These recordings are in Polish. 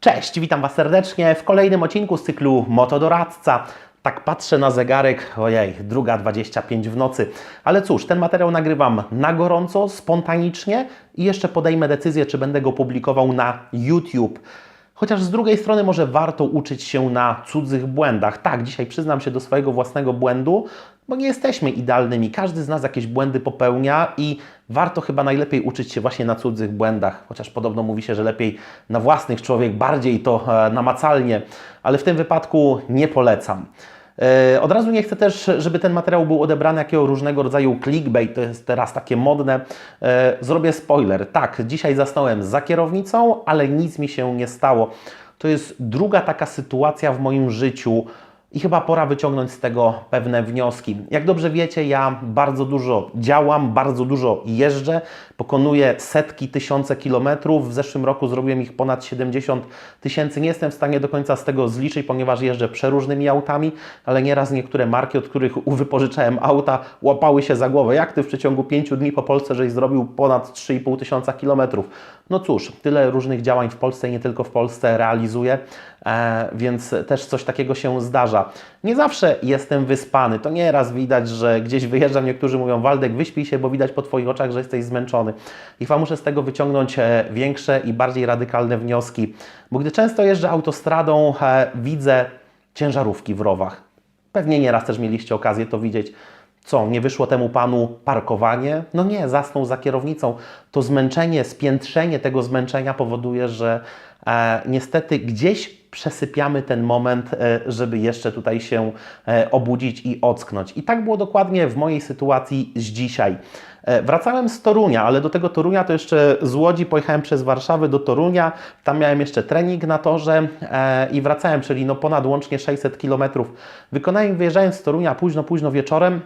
Cześć, witam Was serdecznie w kolejnym odcinku z cyklu Motodoradca. Tak patrzę na zegarek, ojej, druga 25 w nocy. Ale cóż, ten materiał nagrywam na gorąco, spontanicznie i jeszcze podejmę decyzję, czy będę go publikował na YouTube. Chociaż z drugiej strony może warto uczyć się na cudzych błędach. Tak, dzisiaj przyznam się do swojego własnego błędu, bo nie jesteśmy idealnymi. Każdy z nas jakieś błędy popełnia i warto chyba najlepiej uczyć się właśnie na cudzych błędach. Chociaż podobno mówi się, że lepiej na własnych człowiek bardziej to e, namacalnie, ale w tym wypadku nie polecam. E, Od razu nie chcę też, żeby ten materiał był odebrany jakiego różnego rodzaju clickbait, to jest teraz takie modne. E, Zrobię spoiler. Tak, dzisiaj zasnąłem za kierownicą, ale nic mi się nie stało. To jest druga taka sytuacja w moim życiu i chyba pora wyciągnąć z tego pewne wnioski. Jak dobrze wiecie, ja bardzo dużo działam, bardzo dużo jeżdżę, pokonuję setki, tysiące kilometrów. W zeszłym roku zrobiłem ich ponad 70 tysięcy. Nie jestem w stanie do końca z tego zliczyć, ponieważ jeżdżę przeróżnymi autami, ale nieraz niektóre marki, od których wypożyczałem auta, łapały się za głowę. Jak ty w przeciągu 5 dni po Polsce, żeś zrobił ponad 3,5 tysiąca kilometrów? No cóż, tyle różnych działań w Polsce i nie tylko w Polsce realizuję, więc też coś takiego się zdarza. Nie zawsze jestem wyspany. To nieraz widać, że gdzieś wyjeżdżam, niektórzy mówią, Waldek, wyśpij się, bo widać po Twoich oczach, że jesteś zmęczony. I chyba muszę z tego wyciągnąć e, większe i bardziej radykalne wnioski, bo gdy często jeżdżę autostradą, e, widzę ciężarówki w rowach. Pewnie nieraz też mieliście okazję to widzieć. Co, nie wyszło temu panu parkowanie? No nie, zasnął za kierownicą. To zmęczenie, spiętrzenie tego zmęczenia powoduje, że e, niestety gdzieś przesypiamy ten moment, e, żeby jeszcze tutaj się e, obudzić i ocknąć. I tak było dokładnie w mojej sytuacji z dzisiaj. E, Wracałem z Torunia, ale do tego Torunia to jeszcze z Łodzi pojechałem przez Warszawę do Torunia. Tam miałem jeszcze trening na torze i wracałem, czyli no ponad łącznie 600 km. Wykonałem wyjeżdżając z Torunia późno, późno wieczorem.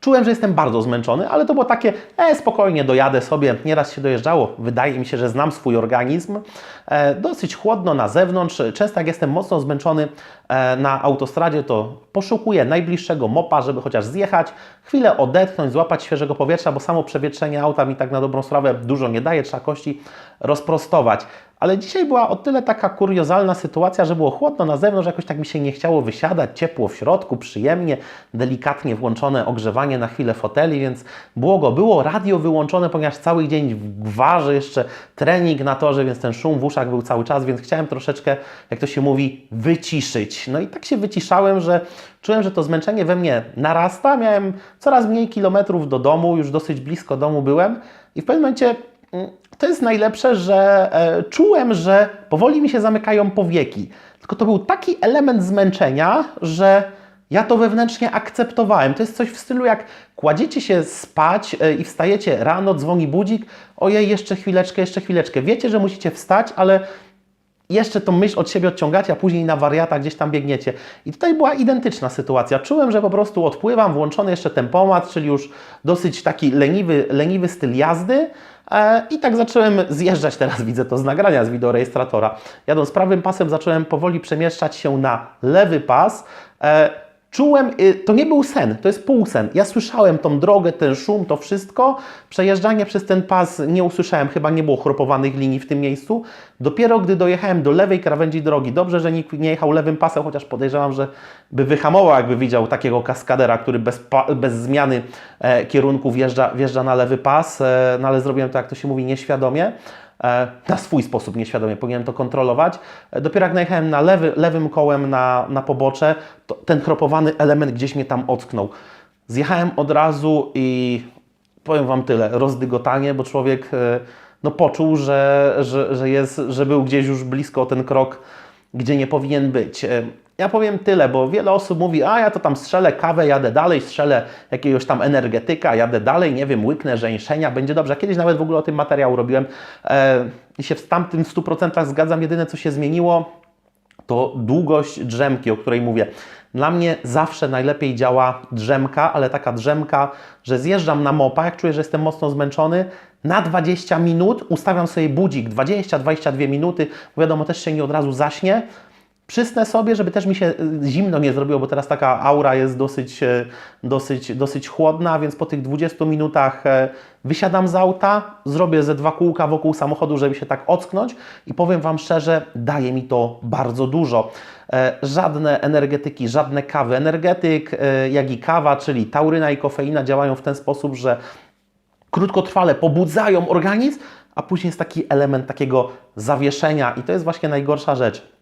Czułem, że jestem bardzo zmęczony, ale to było takie, e, spokojnie dojadę sobie. Nieraz się dojeżdżało. Wydaje mi się, że znam swój organizm. E, dosyć chłodno na zewnątrz. Często jak jestem mocno zmęczony e, na autostradzie, to poszukuję najbliższego mopa, żeby chociaż zjechać, chwilę odetchnąć, złapać świeżego powietrza, bo samo przewietrzenie auta mi tak na dobrą sprawę dużo nie daje. Trzeba kości rozprostować. Ale dzisiaj była o tyle taka kuriozalna sytuacja, że było chłodno na zewnątrz, jakoś tak mi się nie chciało wysiadać, ciepło w środku, przyjemnie, delikatnie włączone ogrzewanie na chwilę foteli, więc było go było. Radio wyłączone, ponieważ cały dzień w gwarze, jeszcze trening na torze, więc ten szum w uszach był cały czas, więc chciałem troszeczkę, jak to się mówi, wyciszyć. No i tak się wyciszałem, że czułem, że to zmęczenie we mnie narasta. Miałem coraz mniej kilometrów do domu, już dosyć blisko domu byłem i w pewnym momencie to jest najlepsze, że e, czułem, że powoli mi się zamykają powieki. Tylko to był taki element zmęczenia, że ja to wewnętrznie akceptowałem. To jest coś w stylu, jak kładziecie się spać e, i wstajecie rano, dzwoni budzik, ojej, jeszcze chwileczkę, jeszcze chwileczkę. Wiecie, że musicie wstać, ale jeszcze tą myśl od siebie odciągacie, a później na wariata gdzieś tam biegniecie. I tutaj była identyczna sytuacja. Czułem, że po prostu odpływam, włączony jeszcze tempomat, czyli już dosyć taki leniwy, leniwy styl jazdy. E, I tak zacząłem zjeżdżać, teraz widzę to z nagrania z wideorejestratora. Jadąc prawym pasem zacząłem powoli przemieszczać się na lewy pas. Czułem, y, to nie był sen, to jest półsen. Ja słyszałem tą drogę, ten szum, to wszystko. Przejeżdżanie przez ten pas nie usłyszałem, chyba nie było chropowanych linii w tym miejscu. Dopiero gdy dojechałem do lewej krawędzi drogi, dobrze, że nikt nie jechał lewym pasem, chociaż podejrzewam, że by wyhamował, jakby widział takiego kaskadera, który bez, bez zmiany e, kierunku wjeżdża, wjeżdża na lewy pas, e, no ale zrobiłem to, jak to się mówi, nieświadomie na swój sposób nieświadomie, powinienem to kontrolować. E, Dopiero jak najechałem na lewy, lewym kołem na, na pobocze, ten chropowany element gdzieś mnie tam ocknął. Zjechałem od razu i powiem Wam tyle, rozdygotanie, bo człowiek e, no, poczuł, że, że, że, jest, że był gdzieś już blisko ten krok, gdzie nie powinien być. Ja powiem tyle, bo wiele osób mówi, a ja to tam strzelę kawę, jadę dalej, strzelę jakiegoś tam energetyka, jadę dalej, nie wiem, łyknę żeńszenia, będzie dobrze. Kiedyś nawet w ogóle o tym materiał robiłem e, i się w tamtym 100% zgadzam. Jedyne, co się zmieniło, to długość drzemki, o której mówię. Dla mnie zawsze najlepiej działa drzemka, ale taka drzemka, że zjeżdżam na mopa, jak czuję, że jestem mocno zmęczony, na 20 minut ustawiam sobie budzik, 20-22 minuty, bo wiadomo, też się nie od razu zaśnie, Przysnę sobie, żeby też mi się y, zimno nie zrobiło, bo teraz taka aura jest dosyć, e, dosyć, dosyć chłodna, więc po tych 20 minutach e, wysiadam z auta, zrobię ze dwa kółka wokół samochodu, żeby się tak ocknąć i powiem Wam szczerze, daje mi to bardzo dużo. E, Żadne energetyki, żadne kawy. Energetyk, e, jak i kawa, czyli tauryna i kofeina działają w ten sposób, że krótkotrwale pobudzają organizm, a później jest taki element takiego zawieszenia i to jest właśnie najgorsza rzecz.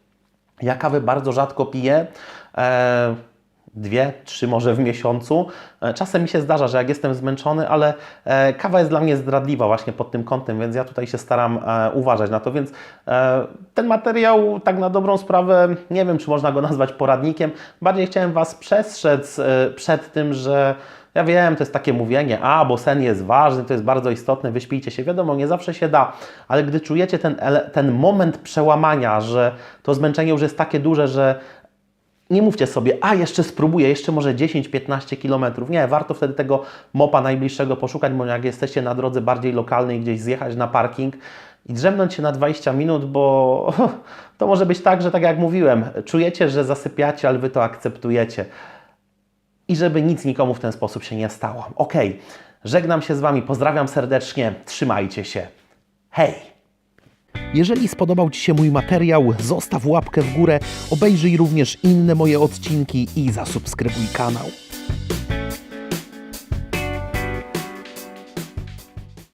Ja kawę bardzo rzadko piję. E, dwie, trzy może w miesiącu. E, Czasem mi się zdarza, że jak jestem zmęczony, ale e, kawa jest dla mnie zdradliwa właśnie pod tym kątem, więc ja tutaj się staram e, uważać na to. Więc ten materiał, tak na dobrą sprawę, nie wiem, czy można go nazwać poradnikiem. Bardziej chciałem Was przestrzec przed tym, że ja wiem, to jest takie mówienie, a bo sen jest ważny, to jest bardzo istotne, wyśpijcie się. Wiadomo, nie zawsze się da, ale gdy czujecie ten, ten moment przełamania, że to zmęczenie już jest takie duże, że nie mówcie sobie, a jeszcze spróbuję, jeszcze może 10-15 kilometrów. Nie, warto wtedy tego mopa najbliższego poszukać, bo jak jesteście na drodze bardziej lokalnej, gdzieś zjechać na parking i drzemnąć się na 20 minut, bo to może być tak, że tak jak mówiłem, czujecie, że zasypiacie, ale wy to akceptujecie i żeby nic nikomu w ten sposób się nie stało. Ok, żegnam się z Wami, pozdrawiam serdecznie, trzymajcie się. Hej! Jeżeli spodobał Ci się mój materiał, zostaw łapkę w górę, obejrzyj również inne moje odcinki i zasubskrybuj kanał.